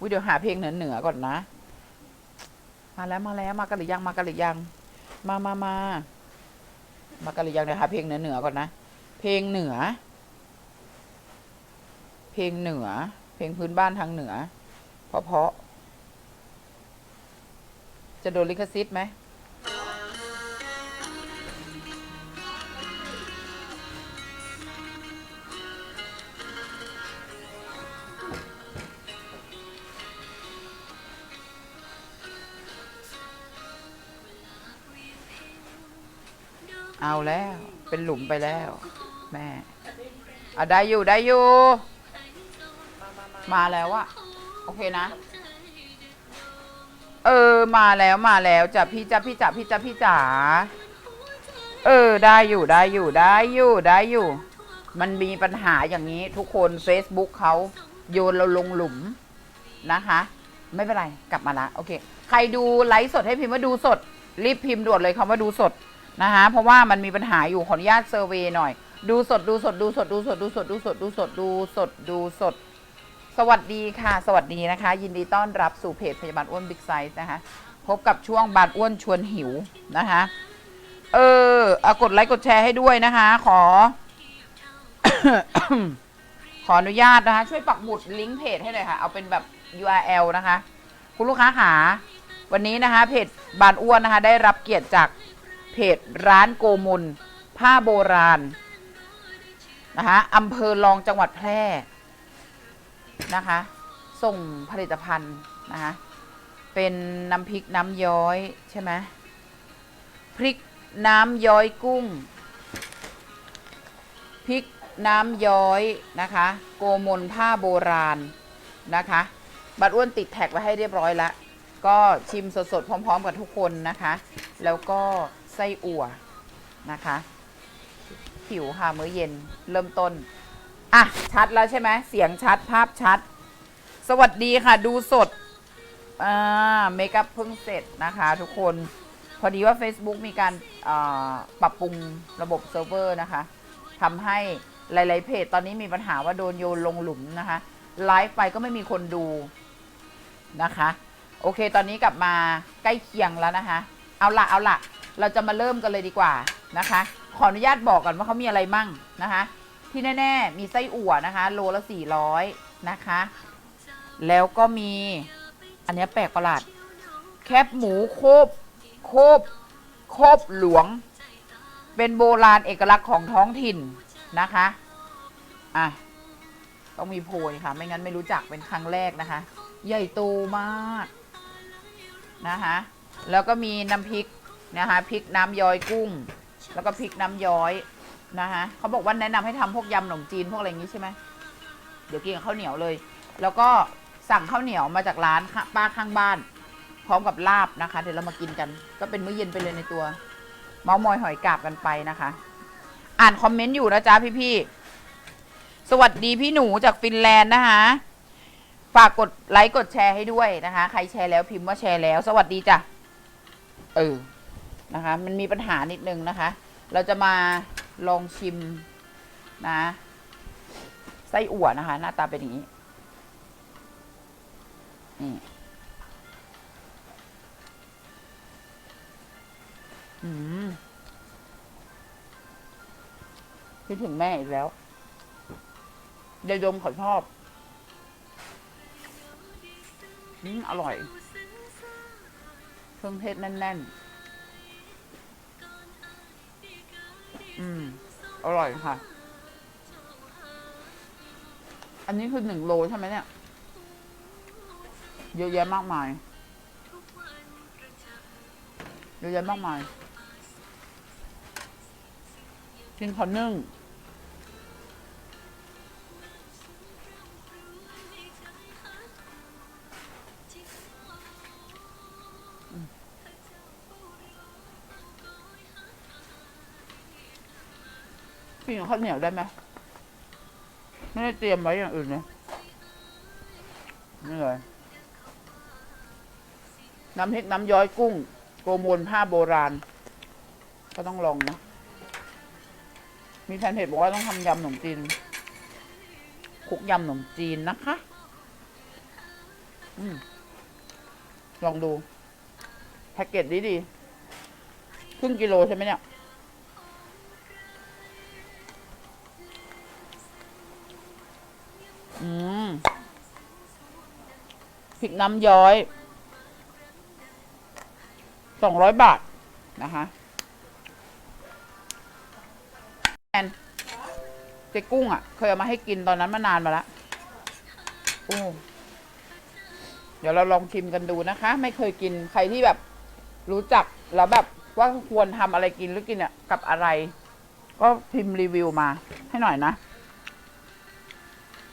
วิเดี๋ยวหาเพลงเหนือเหนือก่อนนะ มาแล้วมาแล้วมากันหรือยังมากันหรือยัง มามามามากันหรือยังเดี๋ยวหาเพลงเหนือเหนือก่อนนะ เพลงเหนือ เพลงเหนือ เพลงพื้นบ้านทางเหนือ เพราะเพราะจะโดนลิขสิทธิ์ไหม เอาแล้ว เป็นหลุมไปแล้ว แม่อาได้อยู่ได้อยู่ มาแล้วอะโอเคนะ เออมาแล้วมาแล้วจ้ะพี่จ้ะพี่จ๋าพี่จ๋าพี่จ๋าเออได้อยู่ได้อยู่ได้อยู่ได้อยู่ มันมีปัญหาอย่างนี้ ทุกคน Facebook เขาโยนเราลงหลุมนะคะ ไม่เป็นไร กลับมาละโอเค ใครดูไลฟ์สดให้พิมพ์ว่าดูสด รีบพิมพ์ด่วนเลยคำว่าดูสด นะคะเพราะว่ามันมีปัญหาอยู่ขออนุญาตเซอร์เวยหน่อย ดูสดดูสดดูสดดูสดดูสดดูสดดูสดดูสดดูสด สวัสดีค่ะ สวัสดีนะคะ ยินดีต้อนรับสู่เพจพยาบาลอ้วนบิ๊กไซส์นะคะ พบกับช่วงบานอ้วนชวนหิวนะคะ เออเอากดไลค์กดแชร์ให้ด้วยนะคะ ขอ ขออนุญาตนะคะ ช่วยปักหมุดลิงก์เพจให้หน่อยค่ะ เอาเป็นแบบ URL นะคะ คุณลูกค้าขาวันนี้นะคะเพจบานอ้วนนะคะ ได้รับเกียรติจาก เพจร้านโกมลผ้าโบราณนะคะอำเภอรองจังหวัดแพร่นะคะ ส่งผลิตภัณฑ์นะคะเป็นน้ำพริกน้ำย้อยใช่ไหมพริกน้ำย้อยกุ้ง พริกน้ำย้อยนะคะ โกมลผ้าโบราณนะคะ บัตรอ้วนติดแท็กไว้ให้เรียบร้อยแล้ว ก็ชิมสดๆ พร้อม ๆ กับทุกคนนะคะ แล้วก็ ไส้อั่วนะคะหิวค่ะมื้อเย็นเริ่มต้น อะ ชัดแล้วใช่ไหมเสียงชัดภาพชัด สวัสดีค่ะ ดูสดอ่าเมคอัพเพิ่งเสร็จนะคะทุกคน พอดีว่า Facebook มีการปรับปรุงระบบเซิร์ฟเวอร์นะคะทำให้หลาย ๆ เพจตอนนี้มีปัญหาว่าโดนโยนลงหลุมนะคะ ไลฟ์ไปก็ไม่มีคนดูนะคะ โอเค ตอนนี้กลับมาใกล้เคียงแล้วนะคะ เอาละเอาละ เราจะมาเริ่มกันเลยดีกว่านะคะ ขออนุญาตบอกกันว่าเขามีอะไรมั่งนะคะ ที่แน่ๆมีไส้อั่วนะคะ โลละ 400 นะคะ แล้วก็มีอันนี้แปลกประหลาด แคบหมูโคบโคบโคบหลวง เป็นโบราณเอกลักษณ์ของท้องถิ่นนะคะอะต้องมีโพยค่ะ ไม่งั้นไม่รู้จักเป็นครั้งแรกนะคะ ใหญ่โตมากนะคะ แล้วก็มีน้ำพริก นะคะพริกน้ำย้อยกุ้ง แล้วก็พริกน้ำย้อยนะคะเขาบอกว่าแนะนำให้ทำพวกยำขนมจีนพวกอะไรอย่างนี้ใช่ไหมเดี๋ยวกินกับข้าวเหนียวเลย แล้วก็สั่งข้าวเหนียวมาจากร้านป้าข้างบ้าน พร้อมกับลาบนะคะ เดี๋ยวเรามากินกัน ก็เป็นมื้อเย็นไปเลยในตัว เมามอยหอยกาบกันไปนะคะ อ่านคอมเมนต์อยู่นะจ๊ะพี่ๆสวัสดีพี่หนูจากฟินแลนด์นะคะฝากกดไลค์กดแชร์ให้ด้วยนะคะ ใครแชร์แล้วพิมพ์ว่าแชร์แล้ว สวัสดีจ้ะเออ นะคะ มันมีปัญหานิดนึงนะคะ เราจะมาลองชิมนะไส้อั่วนะคะ หน้าตาเป็นอย่างนี้นี่อืมคิดถึงแม่อีกแล้วยายดมเขาชอบอืมอร่อย เครื่องเทศแน่น ๆ อืม อร่อยค่ะ อันนี้คือหนึ่งโลใช่ไหมเนี่ย เยอะแยะมากมาย เยอะแยะมากมาย กินขอนึ่ง กินกับข้าวเหนียวได้ไหมไม่ได้เตรียมไว้อย่างอื่นเลยนี่เลยน้ำพริกน้ำย้อยกุ้ง โกมลผ้าโบราณ ก็ต้องลองนะ มีแฟนเพจบอกว่าต้องทำยำขนมจีนคลุกยำขนมจีนนะคะอลองดู แพ็กเกจดีดีครึ่งกิโลใช่ไหมเนี่ย อืมพริกน้ำย้อยสองร้อยบาท นะคะแอนเจ๊กุ้ง อะ เคยเอามาให้กินตอนนั้นมานานมาแล้วโอ้เดี๋ยวเราลองชิมกันดูนะคะ ไม่เคยกินใครที่แบบ รู้จักแล้วแบบว่าควรทำอะไรกินหรือกินเนี่ยกับอะไร ก็พิมพ์รีวิวมาให้หน่อยนะ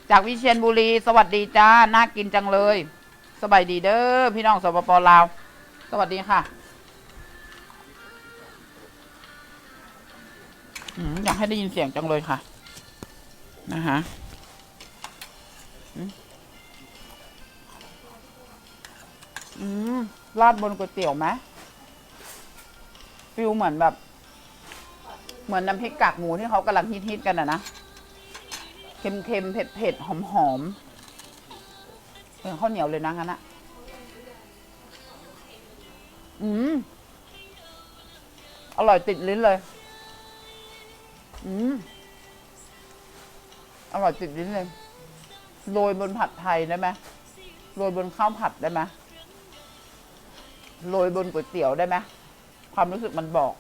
จากวิเชียรบุรี สวัสดีจ้า น่ากินจังเลย สบายดีเด้อพี่น้องสปปลาว สวัสดีค่ะอยากให้ได้ยินเสียงจังเลยค่ะ นะคะอืมอืมราดบนก๋วยเตี๋ยวไหมฟิลเหมือนแบบ เหมือนน้ำพริกกากหมูที่เขากำลังฮิตๆกันอะนะ เค็มๆเผ็ดๆหอมๆเป็นข้าวเหนียวเลยนะงั้นอะอืม อร่อยติดลิ้นเลย อืม อร่อยติดลิ้นเลย โรยบนผัดไทยได้ไหมโรยบนข้าวผัดได้ไหมโรยบนก๋วยเตี๋ยวได้ไหมความรู้สึกมันบอก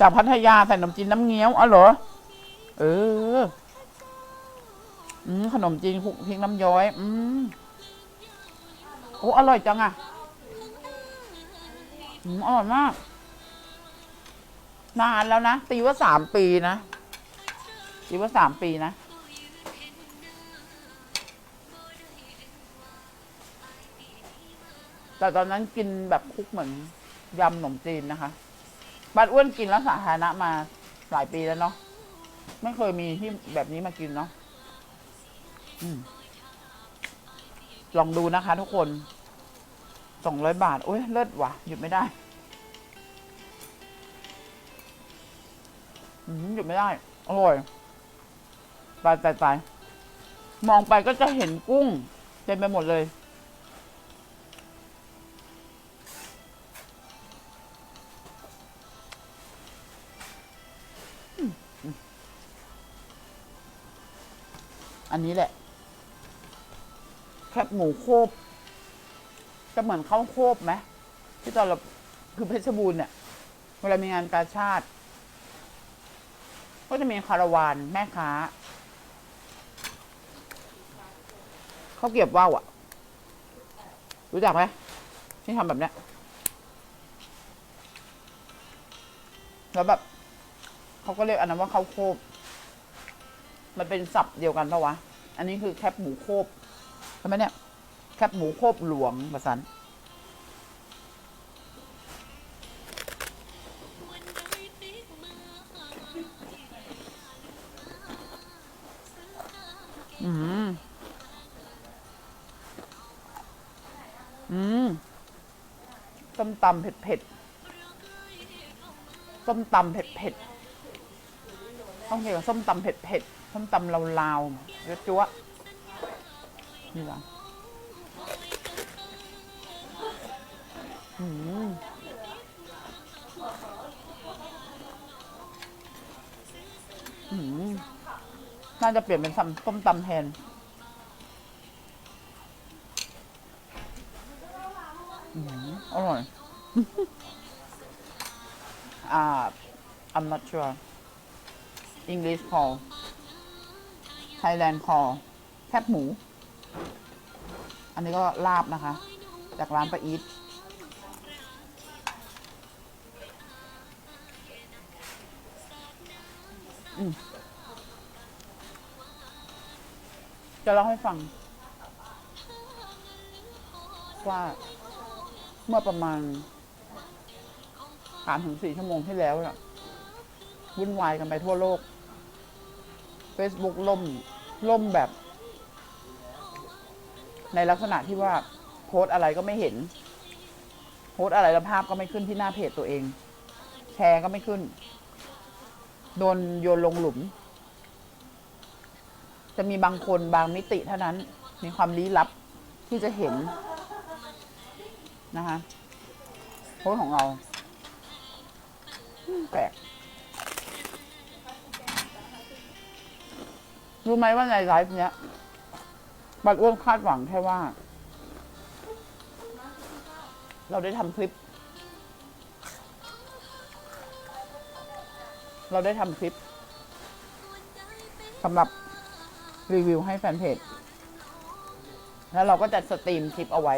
จากพัทยาใส่ขนมจีนน้ำเงี้ยวอ๋อเหรอ เออ อืมขนมจีนคลุกพริกน้ำย้อย อืมโอ้อร่อยจังอะอืมอร่อยมาก นานแล้วนะ ตีว่าสามปีนะ ตีว่าสามปีนะ แต่ตอนนั้นกินแบบคลุกเหมือนยำขนมจีนนะคะบ้านอ้วนกินแล้วสาธารณะมาหลายปีแล้วเนาะ ไม่เคยมีที่แบบนี้มากินเนาะอลองดูนะคะทุกคนสองร้อยบาท โอ้ยเลิศว่ะ หยุดไม่ได้หยุดไม่ได้ อร่อยตายตายตายมองไปก็จะเห็นกุ้ง เต็มไปหมดเลย อันนี้แหละ แคบหมูโคบจะเหมือนข้าวโคบไหมที่ตอนเราคือเพชรบูรณ์เนี่ยเวลามีงานกาชาติ ก็จะมีคาราวานแม่ค้าเขาเก็บว่าวอะรู้จักไหมที่ทำแบบเนี้ยแล้วแบบเขาก็เรียกอันนั้นว่าข้าวโคบ มันเป็นศัพท์เดียวกันปะวะ อันนี้คือแคบหมูโคบใช่ไหมเนี่ย แคบหมูโคบหลวงประสันอืม อืมส้มตำเผ็ดเผ็ดส้มตำเผ็ดเผ็ดต้องเกี่ยวกับส้มตำเผ็ดเผ็ด ส้มตำลาวๆเยอะจั๊วะนี่เหรออืมอืมน่าจะเปลี่ยนเป็นส้มตำแทนอืมอร่อยอ่า I'm not sure English call Thailand call แคบหมู อันนี้ก็ลาบนะคะ จากร้านประอีทจะเล่าให้ฟัง ว่าเมื่อประมาณสามถึงสี่ชั่วโมงที่แล้วน่ะวุ่นวายกันไปทั่วโลก Facebook ล่มล่มแบบ ในลักษณะที่ว่าโพสอะไรก็ไม่เห็น โพสอะไรแล้วภาพก็ไม่ขึ้นที่หน้าเพจตัวเอง แชร์ก็ไม่ขึ้น โดนโยนลงหลุม จะมีบางคนบางมิติเท่านั้น มีความลี้ลับที่จะเห็นนะคะโพสของเราอืมแปลก รู้ไหมว่าในไลฟ์เนี้ยบัตรอ้วนคาดหวังแค่ว่า เราได้ทำคลิป เราได้ทำคลิปสำหรับรีวิวให้แฟนเพจ แล้วเราก็จะสตรีมคลิปเอาไว้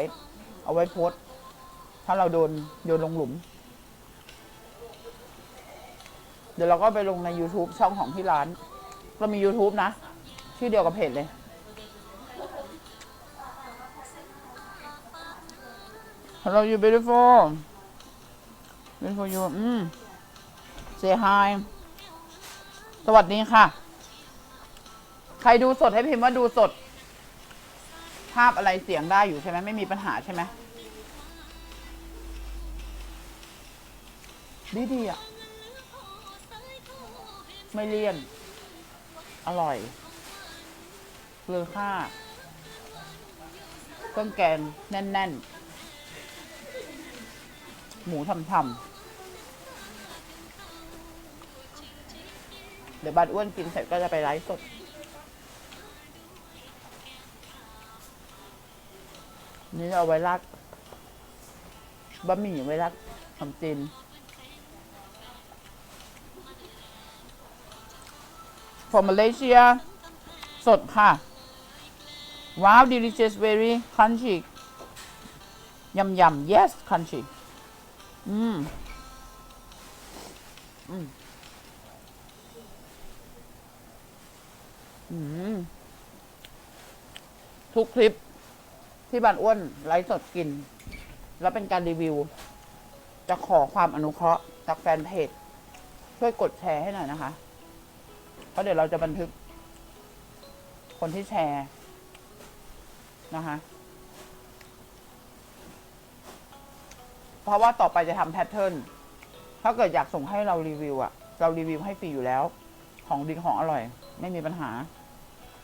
เอาไว้โพสถ้าเราโดนโยนลงหลุม เดี๋ยวเราก็ไปลงใน YouTube ช่องของที่ร้าน เรามี YouTube นะ ชื่อเดียวกับเพจเลย Hello you beautiful beautiful you อืม say hi สวัสดีค่ะ ใครดูสดให้พิมพ์ว่าดูสด ภาพอะไรเสียงได้อยู่ใช่ไหมไม่มีปัญหาใช่ไหมดีดีอะ ไม่เลี่ยน อร่อย เลอค่าเครื่องแกงแน่น ๆ หมูทำๆเดี๋ยวบัดอ้วนกินเสร็จก็จะไปไลฟ์สดนี่เอาไว้รักบะหมี่ไว้รักขนมจีน from Malaysia สดค่ะ ว้าว delicious very crunchy ยำยำ yes crunchy อืม อืม อืม ทุกคลิปที่บานอ้วนไลฟ์สดกิน แล้วเป็นการรีวิว จะขอความอนุเคราะห์จากแฟนเพจ ช่วยกดแชร์ให้หน่อยนะคะ เพราะเดี๋ยวเราจะบันทึก คนที่แชร์ นะคะเพราะว่าต่อไปจะทำแพทเทิร์นถ้าเกิดอยากส่งให้เรารีวิวอะเรารีวิวให้ฟรีอยู่แล้ว ของดีของอร่อย ไม่มีปัญหา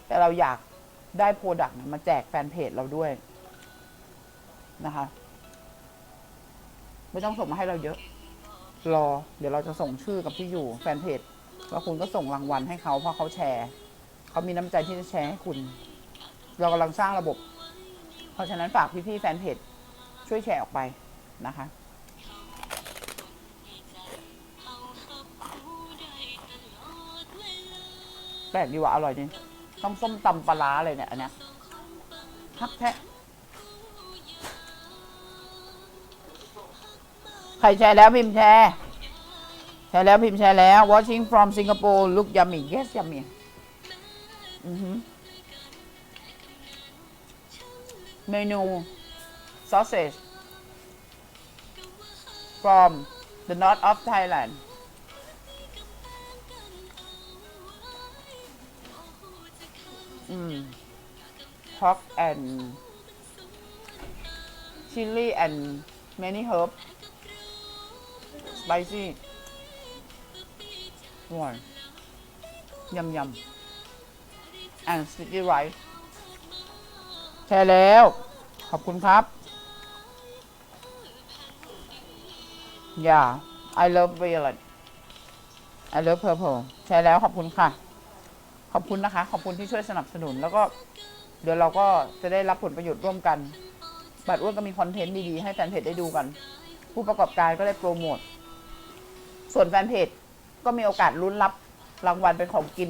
แต่เราอยากได้โปรดักต์มาแจกแฟนเพจเราด้วยนะคะ ไม่ต้องส่งมาให้เราเยอะ รอ เดี๋ยวเราจะส่งชื่อกับที่อยู่แฟนเพจแล้วคุณก็ส่งรางวัลให้เขาเพราะเขาแชร์ เขามีน้ำใจที่จะแชร์ให้คุณ เรากำลังสร้างระบบ ราะฉะนั้นฝากพี่ๆแฟนเพจช่วยแชร์ออกไปนะคะแปลกดีว่ะอร่อยดีต้องส้มตำปลาร้าเลยเนี่ยอันเนี้ยฮักแท้ใครแชร์แล้วพิมพ์แชร์แชร์แล้วพิมพ์แชร์แล้ว watching from Singapore look yummy yes yummy อือหือ เมนู sausage from the north of Thailand อืม pork and chili and many herb spicy อร่อยยำยำ and sticky rice แชร์แล้ว ขอบคุณครับ yeah I love violet I love purple แชร์แล้วขอบคุณค่ะ ขอบคุณนะคะ ขอบคุณที่ช่วยสนับสนุน แล้วก็เดี๋ยวเราก็จะได้รับผลประโยชน์ร่วมกัน บัตรอ้วนก็มีคอนเทนต์ดีๆ ให้แฟนเพจได้ดูกัน ผู้ประกอบการก็ได้โปรโมท ส่วนแฟนเพจก็มีโอกาสลุ้นรับรางวัลเป็นของกิน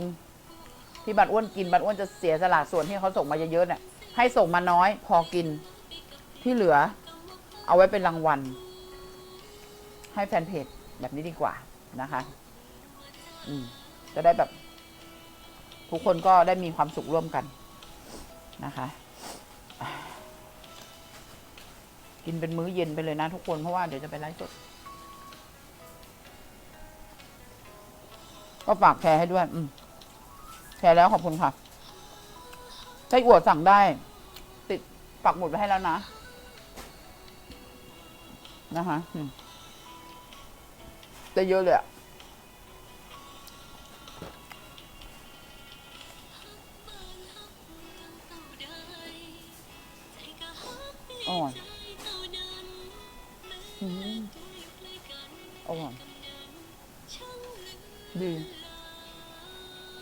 ที่บัตรอ้วนกินบัตรอ้วนจะเสียสละส่วนที่เขาส่งมาเยอะๆเนี่ย ให้ส่งมาน้อย พอกิน ที่เหลือ เอาไว้เป็นรางวัล ให้แฟนเพจแบบนี้ดีกว่านะคะ อืม จะได้แบบ ทุกคนก็ได้มีความสุขร่วมกันนะคะกินเป็นมื้อเย็นไปเลยนะทุกคนเพราะว่าเดี๋ยวจะไปไลฟ์สดก็ฝากแชร์ให้ด้วย อืมแชร์แล้วขอบคุณค่ะ ไส้อั่วสั่งได้ ติดปักหมุดไว้ให้แล้วนะ นะคะอืมได้เยอะเลยอะอ่อยอืมอร่อยดี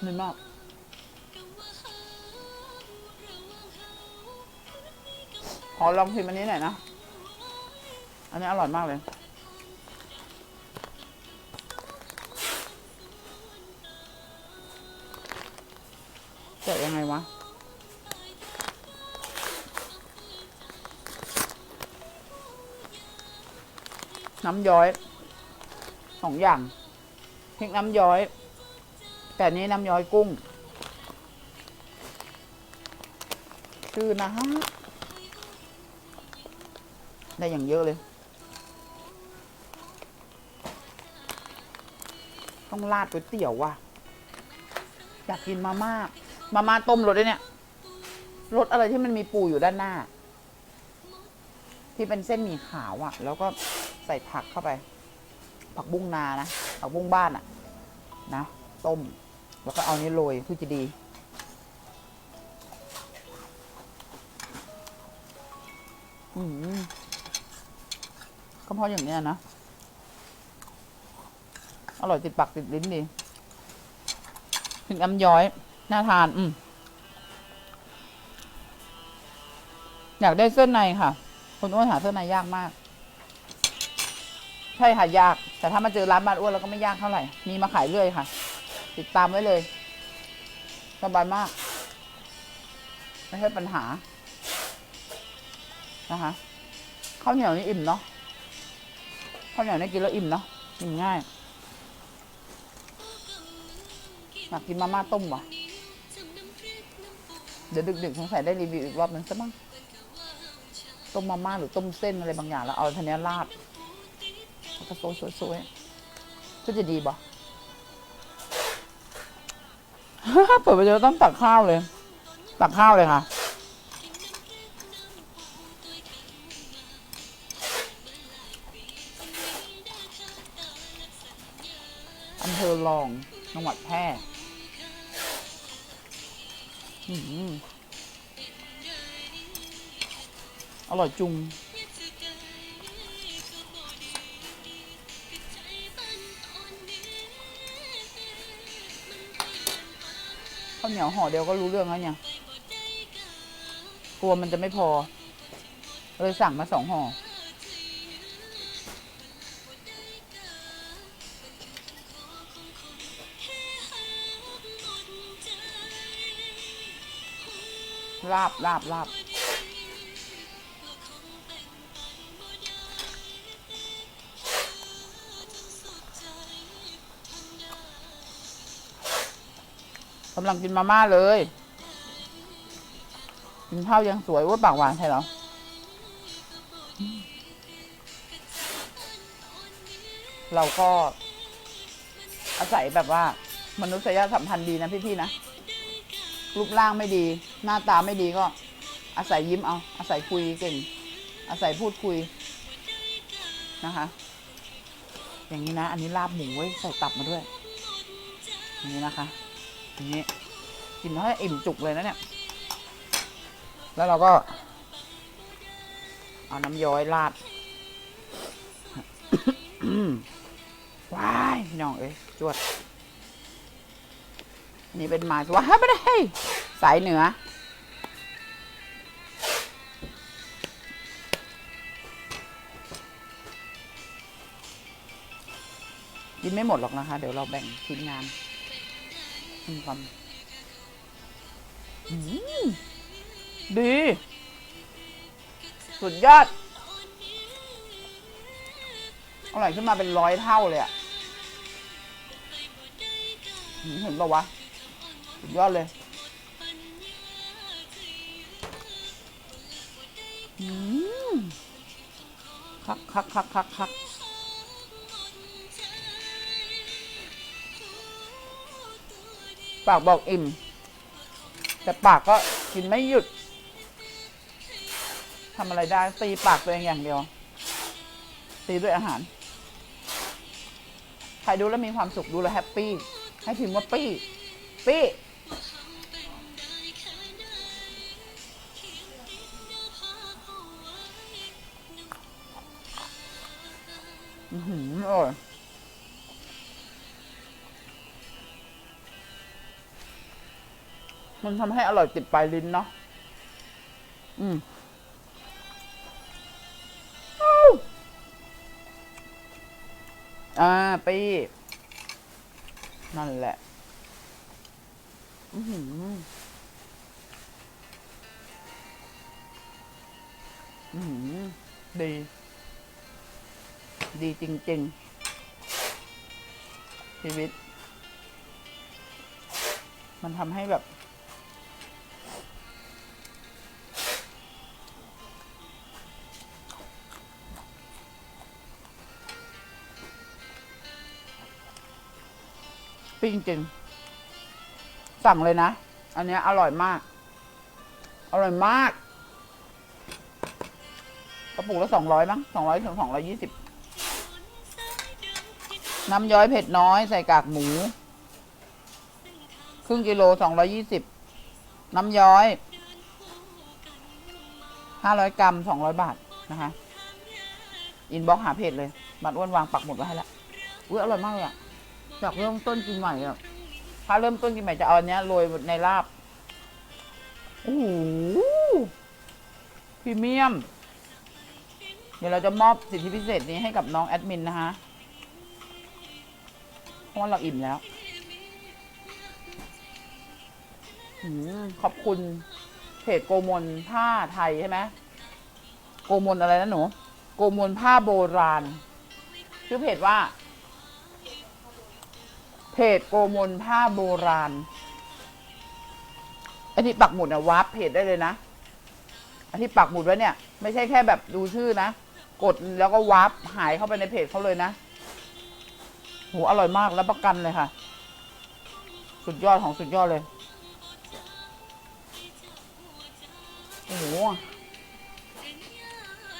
ดีมาก ขอลองชิมอันนี้หน่อยนะ อันนี้อร่อยมากเลยเจะยังไงวะน้ำย้อยสองอย่างพริกน้ำย้อย แต่นนี้น้ำย้อยกุ้ง ชื่อนะฮะ ได้อย่างเยอะเลย ต้องราดก๋วยเตี๋ยวว่ะ อยากกินมาม่า มาม่าต้มรสด้วยเนี่ย รสอะไรที่มันมีปูอยู่ด้านหน้า ที่เป็นเส้นหมี่ขาวอะ่ะ แล้วก็ใส่ผักเข้าไป ผักบุ้งนานะ ผักบุ้งบ้านอะ่ะ นะ ต้ม แล้วก็เอานี้โรยคือจะดีอืม ก็เพราะอย่างเนี้ยนะ อร่อยติดปากติดลิ้นดี ถึงน้ำย้อย น่าทาน อืมอยากได้เส้นในค่ะคนอ้วนหาเส้นในยากมาก ใช่ค่ะยาก แต่ถ้ามาเจอร้านบ้านอ้วนแล้วก็ไม่ยากเท่าไหร่ มีมาขายเรื่อยค่ะ ติดตามไว้เลยสบายมาก ไม่ใช่ปัญหานะคะข้าวเหนียวนี่อิ่มเนาะ ข้าวเหนียวนี่กินแล้วอิ่มเนาะอิ่มง่ายอยากกินมาม่าต้มว่ะ เดี๋ยวดึกๆสงสัยได้รีวิวอีกรอบนึงซะบ้างต้มมาม่าหรือต้มเส้นอะไรบางอย่างแล้วเอาทีนี้ราดแล้วก็โซยสวยๆก็จะดีบ่เปิดไปเจอต้องตักข้าวเลย ตักข้าวเลยค่ะ จังหวัดแพร่อร่อยจุง ข้าวเหนียวห่อเดียวก็รู้เรื่องแล้วเนี่ย กลัวมันจะไม่พอ เลยสั่งมาสองห่อ ลาบลาบลาบกำลังกินมาม่าเลย กินข้าวยังสวยว่าปากหวานใช่เหรอเราก็อาศัยแบบว่า มนุษยสัมพันธ์ดีนะพี่ๆนะ รูปร่างไม่ดี หน้าตาไม่ดีก็ อาศัยยิ้มเอา อาศัยคุยเก่ง อาศัยพูดคุยนะคะ อย่างนี้นะ อันนี้ลาบหมูไว้ใส่ตับมาด้วยอย่างนี้นะคะอย่างนี้กินให้อิ่มจุกเลยนะเนี่ย แล้วเราก็ เอาน้ำย้อยราดว้ายน้องเอ้ยจวด นี่เป็นมาสว่าไม่ได้สายเหนือ กินไม่หมดหรอกนะคะ เดี๋ยวเราแบ่งทีมงานกินความอืมดี สุดยอดอร่อยขึ้นมาเป็นร้อยเท่าเลยอะหืมเห็นปะวะ สุดยอดเลยอืมคักคักคักคักคักปากบอกอิ่ม แต่ปากก็กินไม่หยุดทำอะไรได้ ตีปากตัวเองอย่างเดียว ตีด้วยอาหาร ใครดูแล้วมีความสุขดูแล้วแฮปปี้ ให้พิมพ์ว่าปี้ปี้ อื้อร่อยมันทำให้อร่อยติดปลายลิ้นเนาะ อืมอ้าวอ่าปีนั่นแหละ อือหืออือหือดี ดีจริง ๆ ชีวิต มันทำให้แบบ ปิ้งจริง สั่งเลยนะ อันเนี้ยอร่อยมาก อร่อยมาก กระปุกละสองร้อยมั้งสองร้อยถึงสองร้อยี่สิบ น้ำย้อยเผ็ดน้อยใส่กากหมู ครึ่งกิโลสองร้อยี่สิบน้ำย้อยห้าร้อยกรัมสองร้อยบาทนะคะ อินบ็อกหาเพจเลย บัตรอ้วนวางปักหมุดไว้ให้ล้วอุ้ยอร่อยมากเลยอะอยากเริ่มต้นกินใหม่อะถ้าเริ่มต้นกินใหม่จะเอาอันเนี้ยโรยในลาบโอ้โหพรีเมียม เดี๋ยวเราจะมอบสิทธิพิเศษนี้ให้กับน้องแอดมินนะคะ ราะเราอิ่มแล้วอขอบคุณเพจโกมลผ้าไทยใช่ไหมโกมลอะไรนะหนูโกมลผ้าโบราณ ชื่อเพจว่า เพจโกมลผ้าโบราณ อันนี้ปักหมุดนะวาร์ปเพจได้เลยนะ อันที่ปักหมุดไว้เนี่ย ไม่ใช่แค่แบบดูชื่อนะ กดแล้วก็วาร์ปหายเข้าไปในเพจเขาเลยนะ โหอร่อยมากแล้วประกันเลยค่ะ สุดยอดของสุดยอดเลยโอ้โห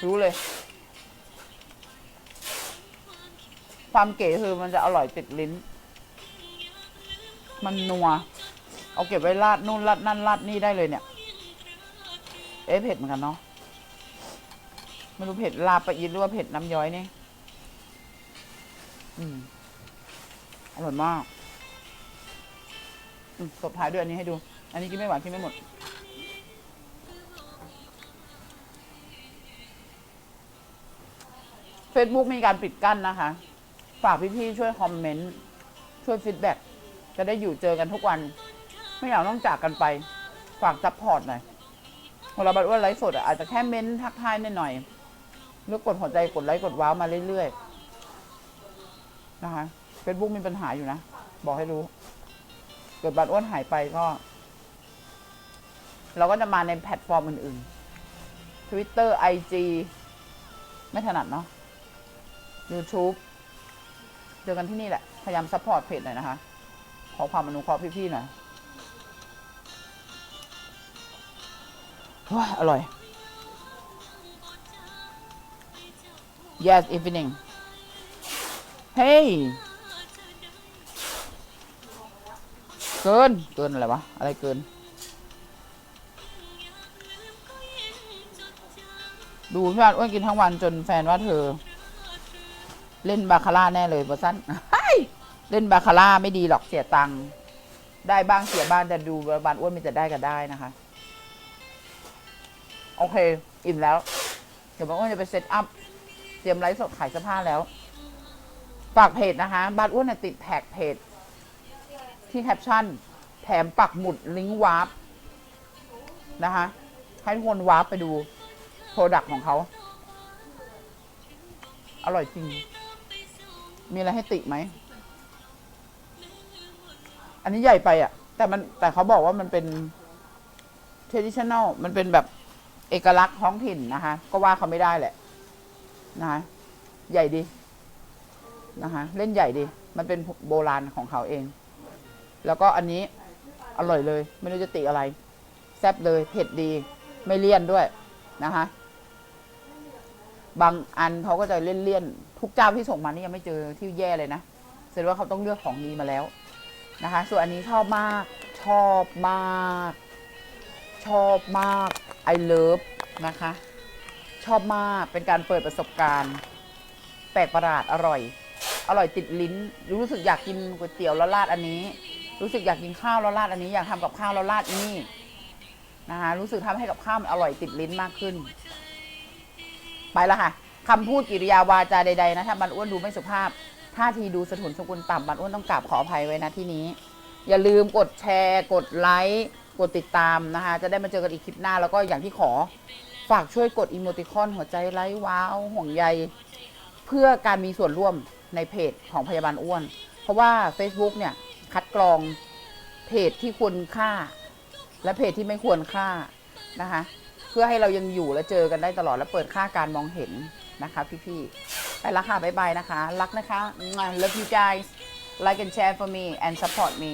รู้เลย ความเก๋คือมันจะอร่อยติดลิ้น มันนัว เอาเก็บไว้ราดนู่นราดนั่นราดนี่ได้เลยเนี่ย เอ๊ะเผ็ดเหมือนกันเนาะไม่รู้เผ็ดลาบปะอินหรือว่าเผ็ดน้ำย้อยนี่ อืม ร่อยมากตบท้ายด้วยอันนี้ให้ดู อันนี้กินไม่หวานกินไม่หมด Facebook มีการปิดกั้นนะคะ ฝากพี่ๆช่วยคอมเมนต์ ช่วยฟีดแบ็กจะได้อยู่เจอกันทุกวัน ไม่อยากต้องจากกันไป ฝากซัพพอร์ตหน่อยเวลาบัตรว่าไลฟ์สดอะอาจจะแค่เม้นทักทายหน่อยๆหรือกดหัวใจกดไลค์กดว้าวมาเรื่อยๆนะคะ Facebook มีปัญหาอยู่นะ บอกให้รู้ เกิดบัตรอ้วนหายไปก็ เราก็จะมาในแพลตฟอร์มอื่นๆ Twitter IG ไม่ถนัดเนาะ YouTube เจอกันที่นี่แหละ พยายามซัพพอร์ตเพจหน่อยนะคะ ขอความอนุเคราะห์พี่ๆหน่อยว้าอร่อย yes evening เเกิน เกินอะไรวะ อะไรเกิน ดูพี่อาร์ตอ้วนกินทั้งวันจนแฟนว่าเธอ เล่นบาคาร่าแน่เลยบอสั้นเล่นบาคาร่าไม่ดีหรอกเสียตังค์ได้บ้างเสียบ้างแต่ดูบานอ้วนมีแต่ได้กับได้นะคะ โอเค อิ่มแล้ว เดี๋ยวบานอ้วนจะไปเซตอัพ เตรียมไลฟ์สดขายเสื้อผ้าแล้ว ฝากเพจนะคะ บานอ้วนเนี่ยติดแท็กเพจ ที่แคปชั่น แถมปักหมุดลิงก์วาร์ปนะคะ ให้ทุกคนวาร์ปไปดูโปรดักต์ของเขา อร่อยจริง มีอะไรให้ติไหม อันนี้ใหญ่ไปอะ แต่มันแต่เขาบอกว่ามันเป็น traditional มันเป็นแบบเอกลักษณ์ท้องถิ่นนะคะ ก็ว่าเขาไม่ได้แหละ นะคะ ใหญ่ดี นะคะ เล่นใหญ่ดี มันเป็นโบราณของเขาเอง แล้วก็อันนี้อร่อยเลย ไม่รู้จะติอะไร แซ่บเลย เผ็ดดี ไม่เลี่ยนด้วยนะคะบางอันเขาก็จะเลี่ยนๆทุกเจ้าที่ส่งมานี่ยังไม่เจอที่แย่เลยนะแสดงว่าเขาต้องเลือกของดีมาแล้วนะคะ ส่วนอันนี้ชอบมาก ชอบมาก ชอบมาก I love นะคะ ชอบมากเป็นการเปิดประสบการณ์ แปลกประหลาดอร่อย อร่อยติดลิ้น รู้สึกอยากกินก๋วยเตี๋ยวแล้วราดอันนี้ รู้สึกอยากกินข้าวแล้วราดอันนี้อยากทำกับข้าวแล้วราดนนี้นะคะรู้สึกทำให้กับข้าวมันอร่อยติดลิ้นมากขึ้น ไปแล้วค่ะคำพูดกิริยาวาจาใด ๆ นะถ้าบันอ้วนดูไม่สุภาพท่าทีดูสะทุนสกุลต่ำบันอ้วนต้องกราบขออภัยไว้นะที่นี้ อย่าลืมกดแชร์ กดไลค์กดติดตามนะคะ จะได้มาเจอกันอีกคลิปหน้าแล้วก็อย่างที่ขอฝากช่วยกดอีโมติคอนหัวใจไลค์ว้าวห่วงใย เพื่อการมีส่วนร่วมในเพจของพยาบาลอ้วน เพราะว่า Facebook เนี่ย คัดกรองเพจที่ควรค่า และเพจที่ไม่ควรค่านะคะ เพื่อให้เรายังอยู่และเจอกันได้ตลอดและเปิดค่าการมองเห็นนะคะ พี่ๆไปและค่ะบ๊ายบายนะคะ รักนะคะ love you guys like and share for me and support me